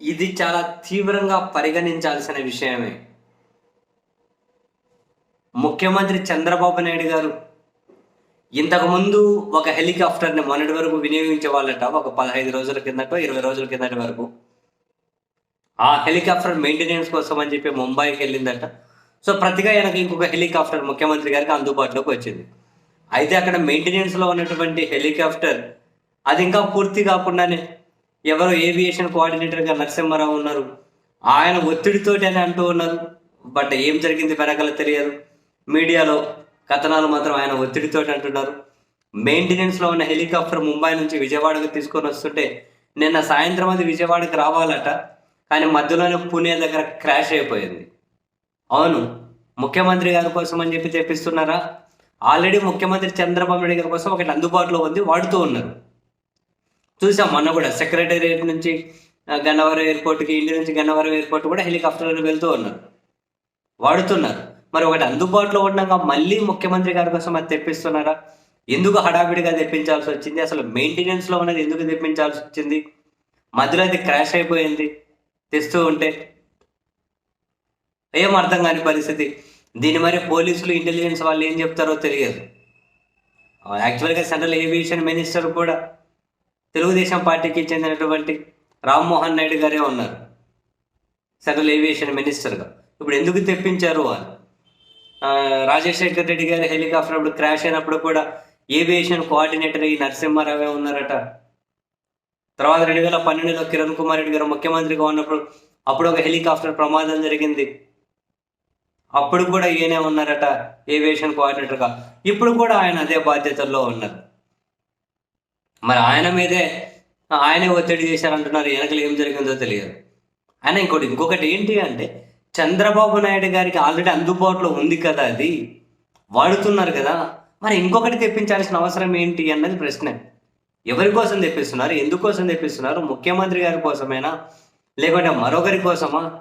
ఇది చాలా తీవ్రంగా పరిగణించాల్సిన విషయమే. ముఖ్యమంత్రి చంద్రబాబు నాయుడు గారు ఇంతకుముందు ఒక హెలికాప్టర్ని మొన్నటి వరకు వినియోగించే వాళ్ళట ఒక పదహైదు రోజుల కిందట ఇరవై రోజుల కిందటి వరకు. ఆ హెలికాప్టర్ మెయింటెనెన్స్ కోసం అని చెప్పి ముంబైకి వెళ్ళిందట. సో ప్రతిగా వెనక ఇంకొక హెలికాప్టర్ ముఖ్యమంత్రి గారికి అందుబాటులోకి వచ్చింది. అయితే అక్కడ మెయింటెనెన్స్లో ఉన్నటువంటి హెలికాప్టర్ అది ఇంకా పూర్తి కాకుండానే ఎవరో ఏవియేషన్ కోఆర్డినేటర్గా నరసింహారావు ఉన్నారు. ఆయన ఒత్తిడితోటి అని అంటూ ఉన్నారు. బట్ ఏం జరిగింది వెనకాల తెలియదు. మీడియాలో కథనాలు మాత్రం ఆయన ఒత్తిడితోటి అంటున్నారు. మెయింటెనెన్స్లో ఉన్న హెలికాప్టర్ ముంబై నుంచి విజయవాడకు తీసుకొని వస్తుంటే నిన్న సాయంత్రం అది విజయవాడకి రావాలట. కానీ మధ్యలోనే పుణే దగ్గర క్రాష్ అయిపోయింది. అవును ముఖ్యమంత్రి గారి కోసం అని చెప్పి తెప్పిస్తున్నారా? ఆల్రెడీ ముఖ్యమంత్రి చంద్రబాబు నాయుడు గారి కోసం ఒకటి అందుబాటులో ఉంది వాడుతూ ఉన్నారు. చూసాం మొన్న కూడా. సెక్రటేరియట్ నుంచి గన్నవరం ఎయిర్పోర్ట్కి ఇంటి నుంచి గన్నవరం ఎయిర్పోర్ట్ కూడా హెలికాప్టర్లు వెళ్తూ ఉన్నారు. వాడుతున్నారు. మరి ఒకటి అందుబాటులో ఉండగా మళ్ళీ ముఖ్యమంత్రి గారి కోసం అది తెప్పిస్తున్నారా? ఎందుకు హడావిడిగా తెప్పించాల్సి వచ్చింది? అసలు మెయింటెనెన్స్లో ఉన్నది ఎందుకు తెప్పించాల్సి వచ్చింది? మధ్యలో అది క్రాష్ అయిపోయింది తెస్తూ ఉంటే ఏం అర్థం కాని పరిస్థితి. దీని మరి పోలీసులు ఇంటెలిజెన్స్ వాళ్ళు ఏం చెప్తారో తెలియదు. యాక్చువల్గా సెంట్రల్ ఏవియేషన్ మినిస్టర్ కూడా తెలుగుదేశం పార్టీకి చెందినటువంటి రామ్మోహన్ నాయుడు గారే ఉన్నారు. సెంట్రల్ ఏవియేషన్ మినిస్టర్గా ఇప్పుడు ఎందుకు తెప్పించారు వాళ్ళు రాజశేఖర్ రెడ్డి గారి హెలికాప్టర్ అప్పుడు క్రాష్ అయినప్పుడు కూడా ఏవియేషన్ కోఆర్డినేటర్ ఈ నరసింహారావే ఉన్నారట. తర్వాత రెండు వేల పన్నెండులో కిరణ్ కుమార్ రెడ్డి గారు ముఖ్యమంత్రిగా ఉన్నప్పుడు అప్పుడు ఒక హెలికాప్టర్ ప్రమాదం జరిగింది. అప్పుడు కూడా ఈయనే ఉన్నారట ఏవియేషన్ కోఆర్డినేటర్గా ఇప్పుడు కూడా ఆయన అదే బాధ్యతల్లో ఉన్నారు. మరి ఆయన మీదే ఆయనే ఒత్తిడి చేశారంటున్నారు వెనకలు ఏం జరిగిందో తెలియదు. ఆయన ఇంకోటి ఇంకొకటి ఏంటి అంటే చంద్రబాబు నాయుడు గారికి ఆల్రెడీ అందుబాటులో ఉంది కదా అది వాడుతున్నారు కదా మరి ఇంకొకటి తెప్పించాల్సిన అవసరం ఏంటి అన్నది ప్రశ్న. ఎవరి కోసం తెప్పిస్తున్నారు ఎందుకోసం తెప్పిస్తున్నారు ముఖ్యమంత్రి గారి కోసమేనా లేకుంటే మరొకరి కోసమా?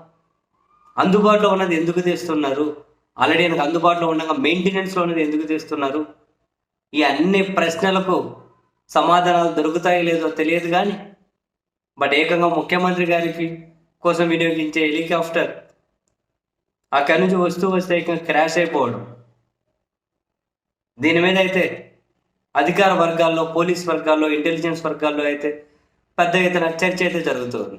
అందుబాటులో ఉన్నది ఎందుకు తెస్తున్నారు? ఆల్రెడీ అందుబాటులో ఉండగా మెయింటెనెన్స్లో ఉన్నది ఎందుకు తెస్తున్నారు? ఈ అన్ని ప్రశ్నలకు సమాధానాలు దొరుకుతాయో లేదో తెలియదు కానీ బట్ ఏకంగా ముఖ్యమంత్రి గారికి కోసం వినియోగించే హెలికాప్టర్ అక్కడి నుంచి వస్తూ వస్తే ఏకంగా క్రాష్ అయిపోవడం. దీని మీద అయితే అధికార వర్గాల్లో పోలీస్ వర్గాల్లో ఇంటెలిజెన్స్ వర్గాల్లో అయితే పెద్ద ఎత్తున చర్చ అయితే జరుగుతుంది.